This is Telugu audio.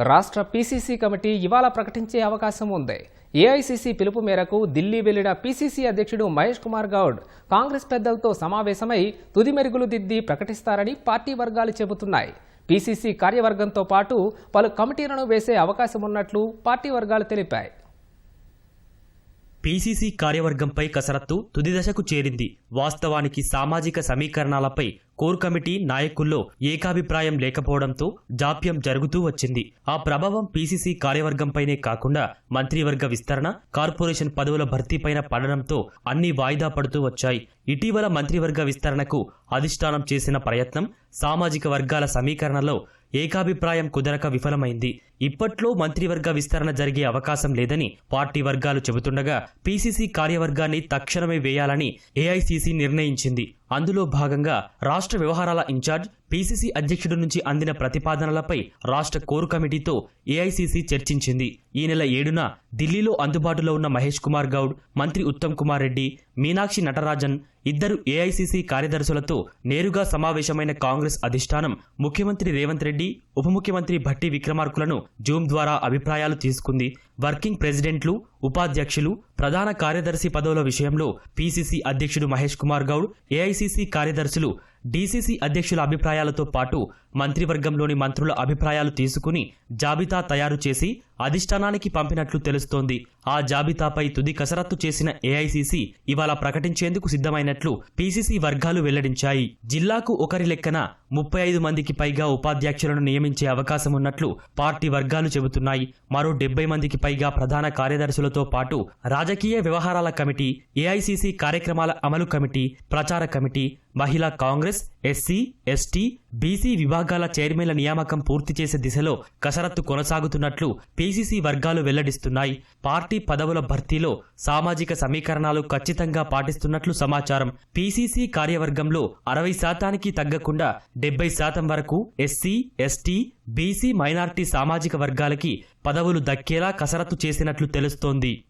రాష్ట్ర పీసీసీ కమిటీ ఇవాళ ప్రకటించే అవకాశం ఉంది. ఏఐసీసీ పిలుపు మేరకు ఢిల్లీ వెళ్ళిన పీసీసీ అధ్యక్షుడు మహేష్ కుమార్ గౌడ్ కాంగ్రెస్ పెద్దలతో సమావేశమై తుది మెరుగులు దిద్ది ప్రకటిస్తారని పార్టీ వర్గాలు చెబుతున్నాయి. పీసీసీ కార్యవర్గంతో పాటు పలు కమిటీలను వేసే అవకాశం ఉన్నట్లు పార్టీ వర్గాలు తెలిపాయి. పీసీసీ కార్యవర్గంపై కసరత్తు తుది దశకు చేరింది. వాస్తవానికి సామాజిక సమీకరణాలపై కోర్ కమిటీ నాయకుల్లో ఏకాభిప్రాయం లేకపోవడంతో జాప్యం జరుగుతూ వచ్చింది. ఆ ప్రభావం పీసీసీ కార్యవర్గంపైనే కాకుండా మంత్రివర్గ విస్తరణ కార్పొరేషన్ పదవుల భర్తీపైన పడడంతో అన్ని వాయిదా పడుతూ వచ్చాయి. ఇటీవల మంత్రివర్గ విస్తరణకు అధిష్టానం చేసిన ప్రయత్నం సామాజిక వర్గాల సమీకరణలో ఏకాభిప్రాయం కుదరక విఫలమైంది. ఇప్పట్లో మంత్రివర్గ విస్తరణ జరిగే అవకాశం లేదని పార్టీ వర్గాలు చెబుతుండగా పీసీసీ కార్యవర్గాన్ని తక్షణమే వేయాలని ఏఐసీసీ నిర్ణయించింది. అందులో భాగంగా రాష్ట్ర వ్యవహారాల ఇన్ఛార్జ్ పీసీసీ అధ్యక్షుడి నుంచి అందిన ప్రతిపాదనలపై రాష్ట్ర కోర్ కమిటీతో ఏఐసీసీ చర్చించింది. ఈ నెల ఏడున ఢిల్లీలో అందుబాటులో ఉన్న మహేష్ కుమార్ గౌడ్ మంత్రి ఉత్తమ్ కుమార్ రెడ్డి మీనాక్షి నటరాజన్ ఇద్దరు ఏఐసీసీ కార్యదర్శులతో నేరుగా సమావేశమైన కాంగ్రెస్ అధిష్టానం ముఖ్యమంత్రి రేవంత్ రెడ్డి ఉప ముఖ్యమంత్రి భట్టి విక్రమార్కులను జూమ్ ద్వారా అభిప్రాయాలు తీసుకుంది. వర్కింగ్ ప్రెసిడెంట్లు ఉపాధ్యక్షులు ప్రధాన కార్యదర్శి పదవుల విషయంలో పీసీసీ అధ్యక్షుడు మహేష్ కుమార్ గౌడ్ ఏఐసీసీ కార్యదర్శులు డీసీసీ అధ్యక్షుల అభిప్రాయాలతో పాటు మంత్రివర్గంలోని మంత్రుల అభిప్రాయాలు తీసుకుని జాబితా తయారు చేసి అధిష్టానానికి పంపినట్లు తెలుస్తోంది. ఆ జాబితాపై తుది కసరత్తు చేసిన ఏఐసీసీ ఇవాళ ప్రకటించేందుకు సిద్ధమైనట్లు పీసీసీ వర్గాలు వెల్లడించాయి. జిల్లాకు ఒకరి లెక్కన ముప్పై ఐదు మందికి పైగా ఉపాధ్యక్షులను నియమించే అవకాశం ఉన్నట్లు పార్టీ వర్గాలు చెబుతున్నాయి. మరో డెబ్బై మందికి పైగా ప్రధాన కార్యదర్శులతో పాటు రాజకీయ వ్యవహారాల కమిటీ ఏఐసీసీ కార్యక్రమాల అమలు కమిటీ ప్రచార కమిటీ మహిళా కాంగ్రెస్ ఎస్సీ ఎస్టీ బీసీ విభాగాల చైర్మన్ల నియామకం పూర్తి చేసే దిశలో కసరత్తు కొనసాగుతున్నట్లు పీసీసీ వర్గాలు వెల్లడిస్తున్నాయి. పార్టీ పదవుల భర్తీలో సామాజిక సమీకరణాలు ఖచ్చితంగా పాటిస్తున్నట్లు సమాచారం. పీసీసీ కార్యవర్గంలో అరవై శాతానికి తగ్గకుండా డెబ్బై శాతం వరకు ఎస్సీ ఎస్టీ బీసీ మైనార్టీ సామాజిక వర్గాలకి పదవులు దక్కేలా కసరత్తు చేసినట్లు తెలుస్తోంది.